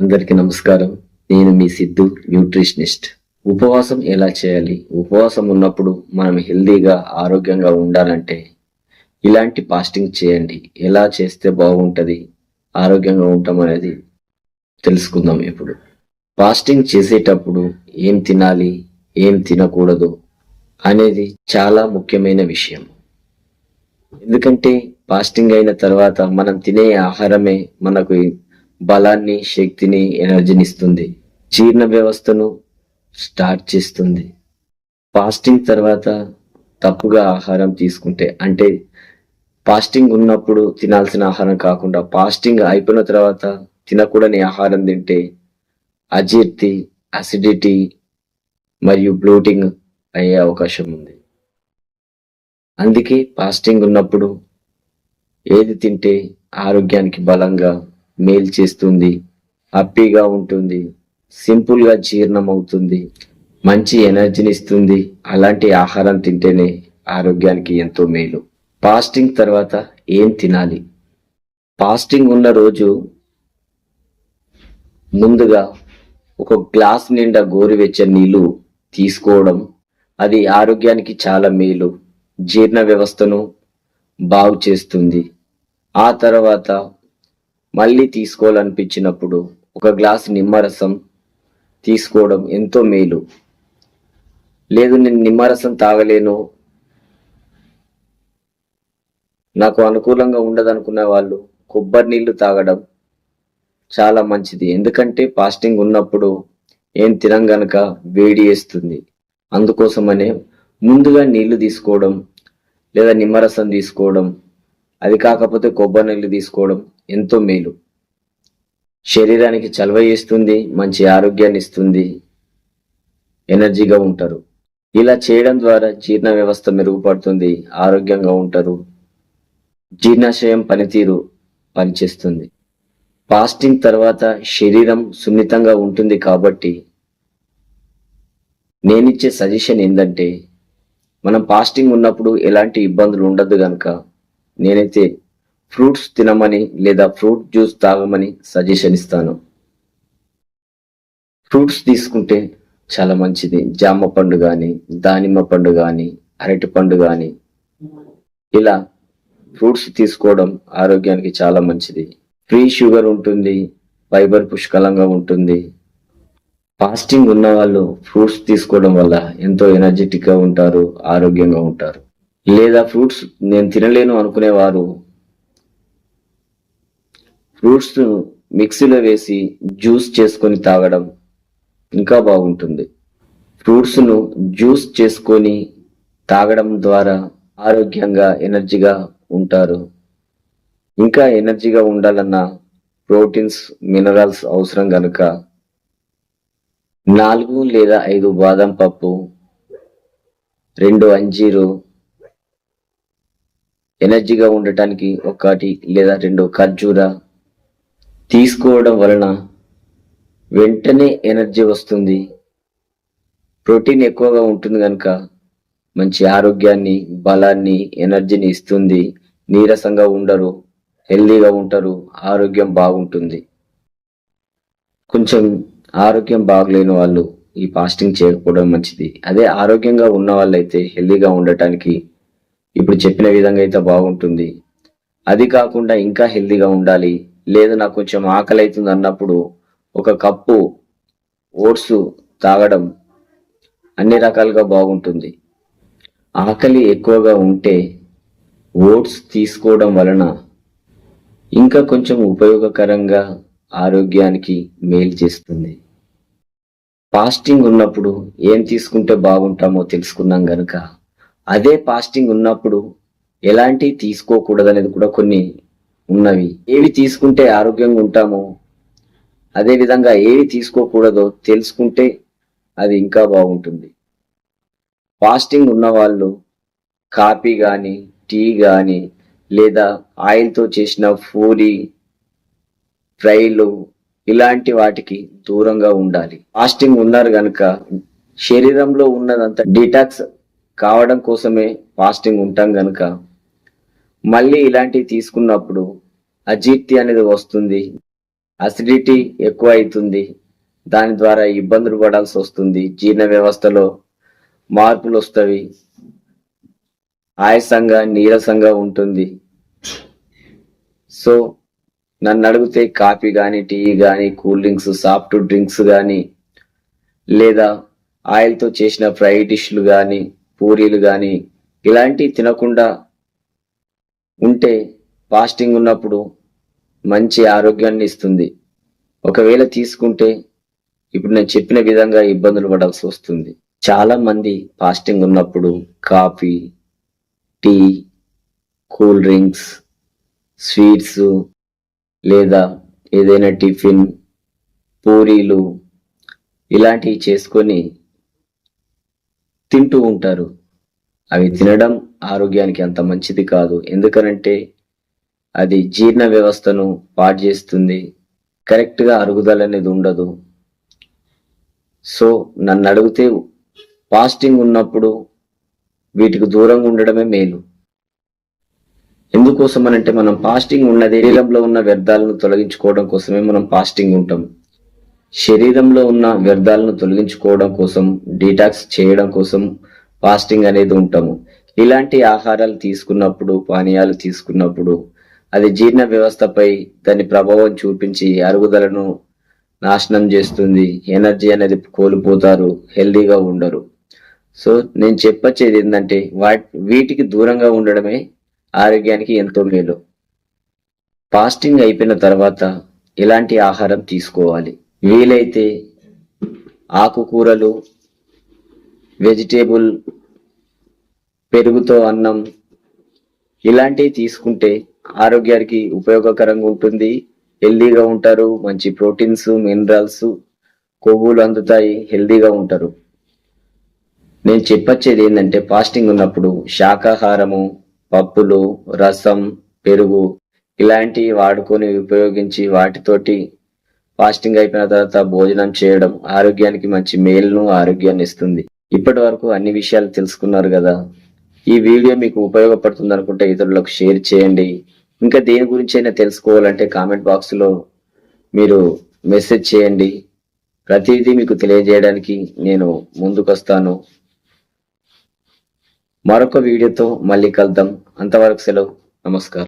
అందరికీ నమస్కారం. నేను మీ సిద్ధు న్యూట్రిషనిస్ట్. ఉపవాసం ఎలా చేయాలి? ఉపవాసం ఉన్నప్పుడు మనం హెల్దీగా ఆరోగ్యంగా ఉండాలంటే ఇలాంటి ఫాస్టింగ్ చేయండి. ఎలా చేస్తే బాగుంటుంది? ఆరోగ్యంగా ఉంటాం అనేది తెలుసుకుందాం ఇప్పుడు. ఫాస్టింగ్ చేసేటప్పుడు ఏం తినాలి? ఏం తినకూడదు? అనేది చాలా ముఖ్యమైన విషయం. ఎందుకంటే ఫాస్టింగ్ అయిన తర్వాత మనం తినే ఆహారమే మనకు బలాన్ని శక్తిని ఎనర్జీని ఇస్తుంది. జీర్ణ వ్యవస్థను స్టార్ట్ చేస్తుంది. ఫాస్టింగ్ తర్వాత తప్పుగా ఆహారం తీసుకుంటే అంటే ఫాస్టింగ్ ఉన్నప్పుడు తినాల్సిన ఆహారం కాకుండా ఫాస్టింగ్ అయిపోయిన తర్వాత తినకూడని ఆహారం తింటే అజీర్తి అసిడిటీ మరియు బ్లోటింగ్ అయ్యే అవకాశం ఉంది. అందుకే ఫాస్టింగ్ ఉన్నప్పుడు ఏది తింటే ఆరోగ్యానికి బలంగా మేలు చేస్తుంది హ్యాపీగా ఉంటుంది సింపుల్గా జీర్ణం అవుతుంది మంచి ఎనర్జీని ఇస్తుంది అలాంటి ఆహారం తింటేనే ఆరోగ్యానికి ఎంతో మేలు. ఫాస్టింగ్ తర్వాత ఏం తినాలి? ఫాస్టింగ్ ఉన్న రోజు ముందుగా ఒక గ్లాస్ నిండా గోరువెచ్చని నీళ్ళు తీసుకోవడం అది ఆరోగ్యానికి చాలా మేలు. జీర్ణ వ్యవస్థను బాగు చేస్తుంది. ఆ తర్వాత మళ్ళీ తీసుకోవాలనిపించినప్పుడు ఒక గ్లాస్ నిమ్మరసం తీసుకోవడం ఎంతో మేలు. లేదు నేను నిమ్మరసం తాగలేను. నాకు అనుకూలంగా ఉండదనుకునే వాళ్ళు కొబ్బరి నీళ్ళు తాగడం చాలా మంచిది. ఎందుకంటే ఫాస్టింగ్ ఉన్నప్పుడు ఏం తినం గనక వేడి వేస్తుంది అందుకోసమనే ముందుగా నీళ్ళు తీసుకోవడం లేదా నిమ్మరసం తీసుకోవడం అది కాకపోతే కొబ్బరి నీళ్ళు తీసుకోవడం ఎంతో మేలు. శరీరానికి చలవ ఇస్తుంది మంచి ఆరోగ్యాన్ని ఇస్తుంది ఎనర్జీగా ఉంటారు. ఇలా చేయడం ద్వారా జీర్ణ వ్యవస్థ మెరుగుపడుతుంది ఆరోగ్యంగా ఉంటారు. జీర్ణాశయం పనితీరు పనిచేస్తుంది. ఫాస్టింగ్ తర్వాత శరీరం సున్నితంగా ఉంటుంది కాబట్టి నేనిచ్చే సజెషన్ ఏంటంటే మనం ఫాస్టింగ్ ఉన్నప్పుడు ఎలాంటి ఇబ్బందులు ఉండదు కనుక నేనైతే ఫ్రూట్స్ తినమని లేదా ఫ్రూట్ జ్యూస్ తాగమని సజెషన్ ఇస్తాను. ఫ్రూట్స్ తీసుకుంటే చాలా మంచిది. జామ పండు కానీ దానిమ్మ పండు కానీ అరటి పండు కానీ ఇలా ఫ్రూట్స్ తీసుకోవడం ఆరోగ్యానికి చాలా మంచిది. ఫ్రీ షుగర్ ఉంటుంది ఫైబర్ పుష్కలంగా ఉంటుంది. ఫాస్టింగ్ ఉన్న వాళ్ళు ఫ్రూట్స్ తీసుకోవడం వల్ల ఎంతో ఎనర్జెటిక్గా ఉంటారు ఆరోగ్యంగా ఉంటారు. లేదా ఫ్రూట్స్ నేను తినలేను అనుకునేవారు. ఫ్రూట్స్ మిక్సీలో వేసి జ్యూస్ చేసుకొని తాగడం ఇంకా బాగుంటుంది. ఫ్రూట్స్ను జ్యూస్ చేసుకొని తాగడం ద్వారా ఆరోగ్యంగా ఎనర్జీగా ఉంటారు. ఇంకా ఎనర్జీగా ఉండాలన్నా ప్రోటీన్స్ మినరల్స్ అవసరం కనుక నాలుగు లేదా ఐదు బాదం పప్పు రెండు అంజీరు ఎనర్జీగా ఉండటానికి ఒకటి లేదా రెండు ఖర్జూర తీసుకోవడం వలన వెంటనే ఎనర్జీ వస్తుంది. ప్రోటీన్ ఎక్కువగా ఉంటుంది కనుక మంచి ఆరోగ్యాన్ని బలాన్ని ఎనర్జీని ఇస్తుంది. నీరసంగా ఉండరు హెల్దీగా ఉంటారు ఆరోగ్యం బాగుంటుంది. కొంచెం ఆరోగ్యం బాగలేని వాళ్ళు ఈ ఫాస్టింగ్ చేయకపోవడం మంచిది. అదే ఆరోగ్యంగా ఉన్న వాళ్ళైతే హెల్దీగా ఉండటానికి ఇప్పుడు చెప్పిన విధంగా అయితే బాగుంటుంది. అది కాకుండా ఇంకా హెల్దీగా ఉండాలి. లేదు నాకు కొంచెం ఆకలి అవుతుంది అన్నప్పుడు ఒక కప్పు ఓట్స్ తాగడం అన్ని రకాలుగా బాగుంటుంది. ఆకలి ఎక్కువగా ఉంటే ఓట్స్ తీసుకోవడం వలన ఇంకా కొంచెం ఉపయోగకరంగా ఆరోగ్యానికి మేలు చేస్తుంది. ఫాస్టింగ్ ఉన్నప్పుడు ఏం తీసుకుంటే బాగుంటామో తెలుసుకున్నాం గనుక అదే ఫాస్టింగ్ ఉన్నప్పుడు ఎలాంటివి తీసుకోకూడదు అనేది కూడా కొన్ని ఉన్నవి. ఏవి తీసుకుంటే ఆరోగ్యంగా ఉంటామో అదే విధంగా ఏవి తీసుకోకూడదో తెలుసుకుంటే అది ఇంకా బాగుంటుంది. ఫాస్టింగ్ ఉన్నవాళ్ళు కాఫీ కానీ టీ కానీ లేదా ఆయిల్తో చేసిన పూరి ఫ్రైలు ఇలాంటి వాటికి దూరంగా ఉండాలి. ఫాస్టింగ్ ఉన్నారు కనుక శరీరంలో ఉన్నదంతా డిటాక్స్ కావడం కోసమే ఫాస్టింగ్ ఉంటాం గనుక. మళ్ళీ ఇలాంటివి తీసుకున్నప్పుడు అజీర్తి అనేది వస్తుంది. అసిడిటీ ఎక్కువ అవుతుంది. దాని ద్వారా ఇబ్బందులు పడాల్సి వస్తుంది. జీర్ణ వ్యవస్థలో మార్పులు వస్తవి. ఆయాసంగా నీరసంగా ఉంటుంది. సో నన్ను అడిగితే కాఫీ కానీ టీ కానీ కూల్ డ్రింక్స్ సాఫ్ట్ డ్రింక్స్ కానీ లేదా ఆయిల్తో చేసిన ఫ్రై డిష్లు కానీ పూరీలు కానీ ఇలాంటివి తినకుండా ఉంటే ఫాస్టింగ్ ఉన్నప్పుడు మంచి ఆరోగ్యాన్ని ఇస్తుంది. ఒకవేళ తీసుకుంటే ఇప్పుడు నేను చెప్పిన విధంగా ఇబ్బందులు పడాల్సి వస్తుంది. చాలా మంది ఫాస్టింగ్ ఉన్నప్పుడు coffee tea cool drinks sweets లేదా ఏదైనా టిఫిన్ పూరీలు ఇలాంటివి చేసుకొని తింటూ ఉంటారు. అవి తినడం ఆరోగ్యానికి అంత మంచిది కాదు. ఎందుకనంటే అది జీర్ణ వ్యవస్థను పాడు చేస్తుంది. కరెక్ట్గా అరుగుదల అనేది ఉండదు. సో నన్ను అడిగితే ఫాస్టింగ్ ఉన్నప్పుడు వీటికి దూరంగా ఉండడమే మేలు. ఎందుకోసం అంటే మనం ఫాస్టింగ్ ఉన్న శరీరంలో ఉన్న వ్యర్థాలను తొలగించుకోవడం కోసమే మనం ఫాస్టింగ్ ఉంటాం. శరీరంలో ఉన్న వ్యర్థాలను తొలగించుకోవడం కోసం డీటాక్స్ చేయడం కోసం ఫాస్టింగ్ అనేది ఉంటాము. ఇలాంటి ఆహారాలు తీసుకున్నప్పుడు పానీయాలు తీసుకున్నప్పుడు అది జీర్ణ వ్యవస్థపై దాని ప్రభావం చూపించి అరుగుదలను నాశనం చేస్తుంది. ఎనర్జీ అనేది కోల్పోతారు హెల్దీగా ఉండరు. సో నేను చెప్పొచ్చేది ఏంటంటే వాటి వీటికి దూరంగా ఉండడమే ఆరోగ్యానికి ఎంతో మేలు. ఫాస్టింగ్ అయిపోయిన తర్వాత ఇలాంటి ఆహారం తీసుకోవాలి. వీలైతే ఆకుకూరలు వెజిటేబుల్ పెరుగుతో అన్నం ఇలాంటివి తీసుకుంటే ఆరోగ్యానికి ఉపయోగకరంగా ఉంటుంది. హెల్దీగా ఉంటారు మంచి ప్రోటీన్స్ మినరల్స్ కొవ్వులు అందుతాయి హెల్దీగా ఉంటారు. నేను చెప్పొచ్చేది ఏంటంటే ఫాస్టింగ్ ఉన్నప్పుడు శాకాహారము పప్పులు రసం పెరుగు ఇలాంటివి వాడుకొని ఉపయోగించి వాటితోటి ఫాస్టింగ్ అయిపోయిన తర్వాత భోజనం చేయడం ఆరోగ్యానికి మంచి మేలును ఆరోగ్యాన్ని ఇస్తుంది. ఇప్పటి వరకు అన్ని విషయాలు తెలుసుకున్నారు కదా. ఈ వీడియో మీకు ఉపయోగపడుతుంది అనుకుంటే ఇతరులకు షేర్ చేయండి. ఇంకా దేని గురించి అయినా తెలుసుకోవాలంటే కామెంట్ బాక్స్లో మీరు మెసేజ్ చేయండి. ప్రతిదీ మీకు తెలియజేయడానికి నేను ముందుకొస్తాను. మరొక వీడియోతో మళ్ళీ కలుద్దాం. అంతవరకు సెలవు. నమస్కారం.